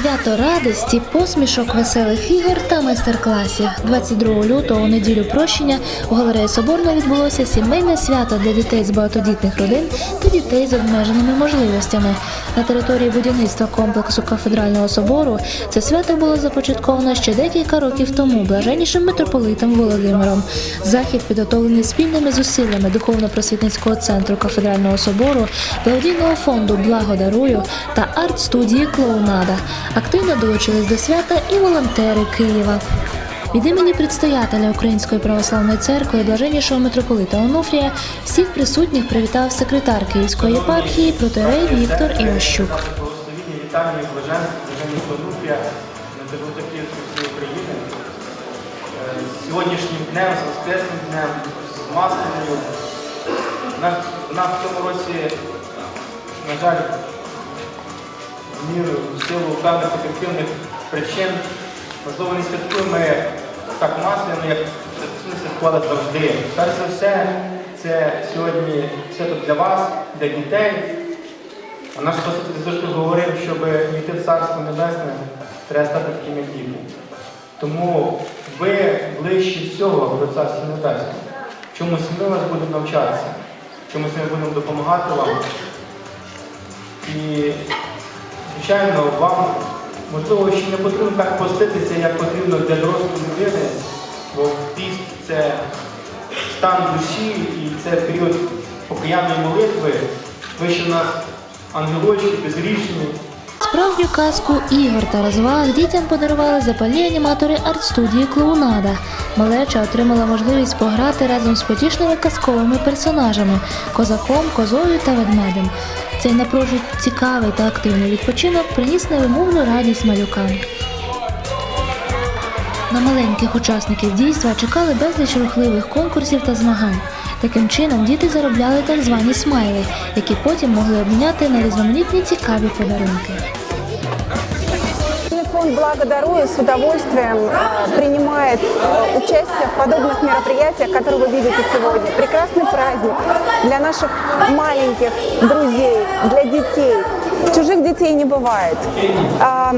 Свято радості, посмішок, веселих ігор та майстер-класів. 22 лютого неділю прощення у галереї Соборна відбулося сімейне свято для дітей з багатодітних родин та дітей з обмеженими можливостями. На території будівництва комплексу кафедрального собору це свято було започатковано ще декілька років тому блаженнішим митрополитом Володимиром. Захід підготовлений спільними зусиллями духовно-просвітницького центру кафедрального собору, благодійного фонду Благодарую та арт-студії Клоунада. Активно долучились до свята і волонтери Києва. Від імені предстоятеля Української православної церкви блаженнішого митрополита Онуфрія всіх присутніх привітав секретар Київської єпархії протерей Віктор Іващук. Благословіння, вітання, блаженність Онуфрія на Київської України. Е, сьогоднішнім днем, з Воскресним днем, з у нас в цьому році, на жаль, міру, в силу певних об'єктивних причин, можливо, не святкуємо так масляно, як ми святкували завжди. Перш за все, це сьогодні свято для вас, для дітей. А наш Спаситель завжди говорив, щоб йти в Царство Небесне, треба стати таким, як діти. Тому ви ближче всього до Царства Небесного. Чомусь ми вас будемо навчатися, чомусь ми будемо допомагати вам. І, звичайно, вам, можливо, ще не потрібно так поститися, як потрібно для дорослої людини, бо піст це стан душі і це період покаянної молитви. Ви ще в нас ангелочки, безрішні. Справжню казку ігор та розваг дітям подарували запальні аніматори арт-студії Клоунада. Малеча отримала можливість пограти разом з потішними казковими персонажами козаком, козою та ведмедем. Цей напружу цікавий та активний відпочинок приніс невимовну радість малюкам. На маленьких учасників дійства чекали безліч рухливих конкурсів та змагань. Таким чином діти заробляли так звані смайли, які потім могли обміняти на різноманітні цікаві подарунки Фонд «Благодарую» с удовольствием э, принимает э, участие в подобных мероприятиях, которые вы видите сегодня. Прекрасный праздник для наших маленьких друзей, для детей. Чужих детей не бывает. А,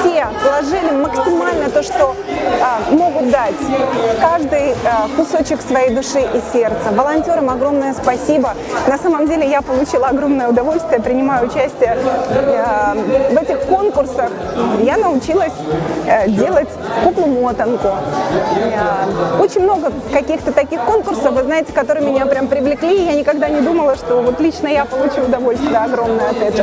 Все вложили максимально то, что а, могут дать. Каждый а, кусочек своей души и сердца. Волонтерам огромное спасибо. На самом деле я получила огромное удовольствие, принимая участие в этих конкурсах. Я научилась э, делать куклу-мотанку. Очень много каких-то таких конкурсов, вы знаете, которые меня прям привлекли. Я никогда не думала, что вот лично я получу удовольствие огромное от этого.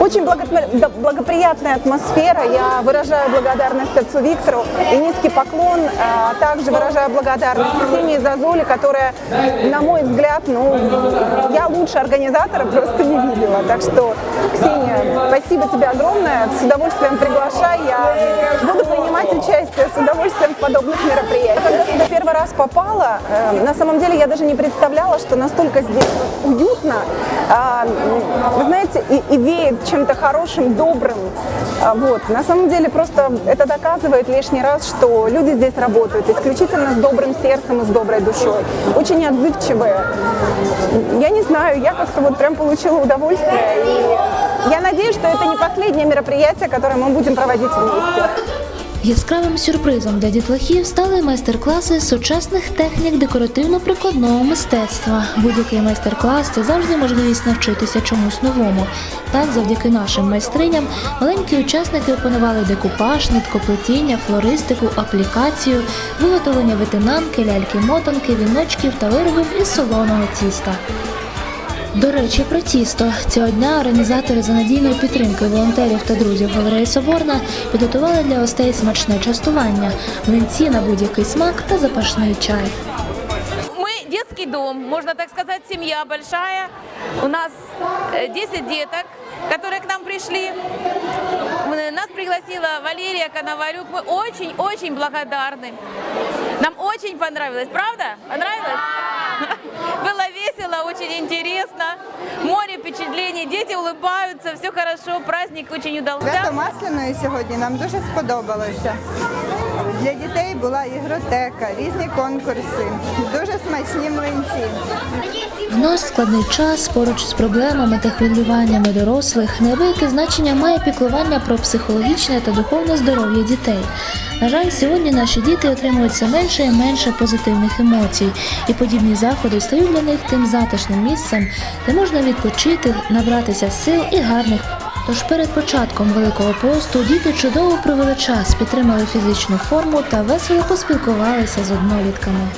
Очень благоприятная атмосфера. Я выражаю благодарность отцу Виктору и низкий поклон. А также выражаю благодарность Ксении Зазуле, которая, на мой взгляд, ну, я лучше организатора просто не видела. Так что, Ксения, спасибо тебе огромное. С удовольствием приглашай. Я буду принимать участие с удовольствием в подобных мероприятиях. Раз попала, э, на самом деле я даже не представляла, что настолько здесь уютно. А, Вы знаете, и, и веет чем-то хорошим, добрым. А, Вот. На самом деле просто это доказывает лишний раз, что люди здесь работают исключительно с добрым сердцем и с доброй душой. Очень отзывчивые. Я не знаю, я как-то вот прям получила удовольствие. И я надеюсь, что это не последнее мероприятие, которое мы будем проводить вместе. Яскравим сюрпризом для дітлахів стали майстер-класи сучасних технік декоративно-прикладного мистецтва. Будь-який майстер-клас це завжди можливість навчитися чомусь новому. Так, завдяки нашим майстриням, маленькі учасники опанували декупаж, ниткоплетіння, флористику, аплікацію, виготовлення витинанки, ляльки-мотанки, віночків та виробів із солоного тіста. До речі, про тісто цього дня організатори за надійної підтримки волонтерів та друзів галереї Соборна підготували для гостей смачне частування, млинці на будь-який смак та запашний чай. Мы детский дом, можно так сказать, семья большая. У нас э, 10 деток, которые к нам пришли. Мы- Нас пригласила Валерия Коноварюк. Мы очень-очень благодарны. Нам очень понравилось, правда? Понравилось? Было весело, очень интересно. Море впечатлений, дети улыбаются, все хорошо, праздник очень удался. Свято Масляної сьогодні нам дуже сподобалося. Для дітей була ігротека, різні конкурси, дуже смачні млинці. В наш складний час поруч з проблемами та хвилюваннями дорослих неабияке значення має піклування про психологічне та духовне здоров'я дітей. На жаль, сьогодні наші діти отримують все менше і менше позитивних емоцій, і подібні заходи стають для них тим затишним місцем, де можна відпочити, набратися сил і гарних. Тож перед початком Великого посту діти чудово провели час, підтримали фізичну форму та весело поспілкувалися з однолітками.